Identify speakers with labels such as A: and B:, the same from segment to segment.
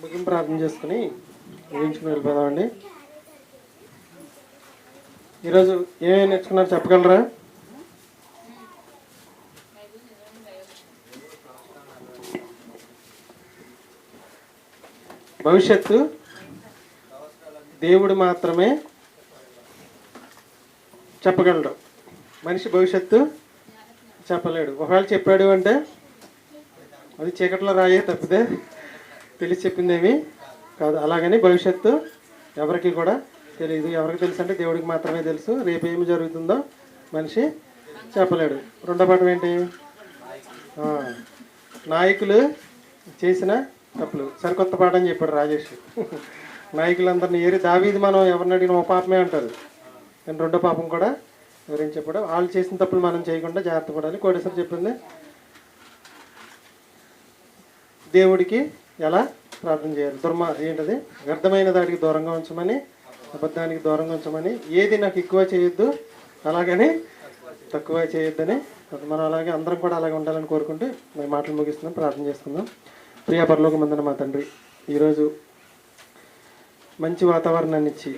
A: ముగింపు ప్రార్థన చేసుకుని ముగించుకుని వెళ్ళిపోదామండి. ఈరోజు ఏమేమి నేర్చుకున్నారు చెప్పగలరా? భవిష్యత్తు దేవుడు మాత్రమే చెప్పగలడు. మనిషి భవిష్యత్తు చెప్పలేడు. ఒకవేళ చెప్పాడు అంటే అది చీకట్లో రాయే తప్పితే తెలిసి చెప్పిందేమి కాదు. అలాగని భవిష్యత్తు ఎవరికి కూడా తెలియదు. ఎవరికి తెలుసు అంటే దేవుడికి మాత్రమే తెలుసు. రేపు ఏమి జరుగుతుందో మనిషి చెప్పలేడు. రెండో పాఠం ఏంటి? నాయకులు చేసిన తప్పులు. సరికొత్త పాఠం చెప్పాడు రాజేష్. నాయకులందరినీ ఏరి దావీది మనం ఎవరిని అడిగిన ఓ పాపమే అంటారు. కానీ రెండో పాపం కూడా వివరించి చెప్పడం వాళ్ళు చేసిన తప్పులు మనం చేయకుండా జాగ్రత్త పడాలి. కోటేశ్వర చెప్పింది. దేవుడికి ఎలా ప్రార్థన చేయాలి? దుర్మ ఏంటది? వ్యర్థమైన దానికి దూరంగా ఉంచమని అబద్ధానికి దూరంగా ఉంచమని ఏది నాకు ఎక్కువ చేయొద్దు అలాగని తక్కువ చేయొద్దని. మనం అలాగే అందరం కూడా అలాగే ఉండాలని కోరుకుంటూ మేము మాటలు ముగిస్తున్నాం ప్రార్థన చేసుకుందాం. ప్రియా పరలోకమందన మా తండ్రి ఈరోజు మంచి వాతావరణాన్ని ఇచ్చి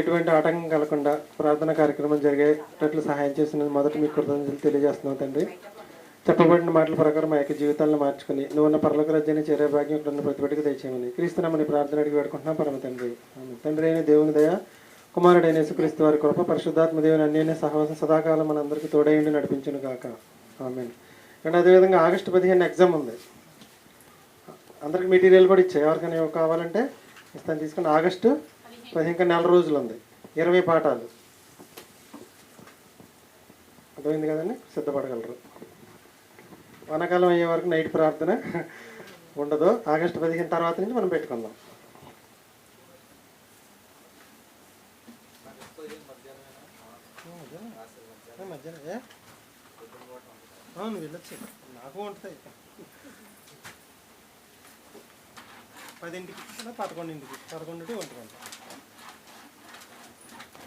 A: ఎటువంటి ఆటంకం కలగకుండా ప్రార్థన కార్యక్రమం జరిగేటట్లు సహాయం చేసిన మొదట మీకు కృతజ్ఞతలు తెలియజేస్తున్నాం తండ్రి. చెప్పబడిన మాటల ప్రకారం మా యొక్క జీవితాలను మార్చుకుని నువ్వు ఉన్న పరలోక రాజ్యాన్ని చేరే భాగ్యం ఇక్కడ ఉన్న తెచ్చేయమని క్రీస్తునామని ప్రార్థన అడిగి పెట్టుకుంటున్నాం పరమ తండ్రి. తండ్రి అయిన దేవుని దయ కుమారుడైన యేసుక్రీస్తు వారి కృప పరిశుద్ధాత్మ దేవుని అన్యైన సహవాసం సదాకాలం మనందరికీ తోడైండి నడిపించును కాక ఆమె అండ్ అదేవిధంగా ఆగస్టు పదిహేను ఎగ్జామ్ ఉంది. అందరికి మెటీరియల్ కూడా ఇచ్చాయి. ఎవరికైనా కావాలంటే ఇస్తాను. తీసుకుని ఆగస్టు ఇంకా నెల రోజులు ఉంది ఇరవై పాఠాలు. అర్థమైంది కదండి? సిద్ధపడగలరు. వానాకాలం అయ్యే వరకు నైట్ ప్రార్థన ఉండదు. ఆగస్టు పదిహేను తర్వాత నుంచి మనం పెట్టుకుందాం. మధ్యాహ్నం అవును వెళ్ళొచ్చు. నాకు ఉంటాయి పదింటికి పదకొండింటికి పదకొండు ఒంటి గంట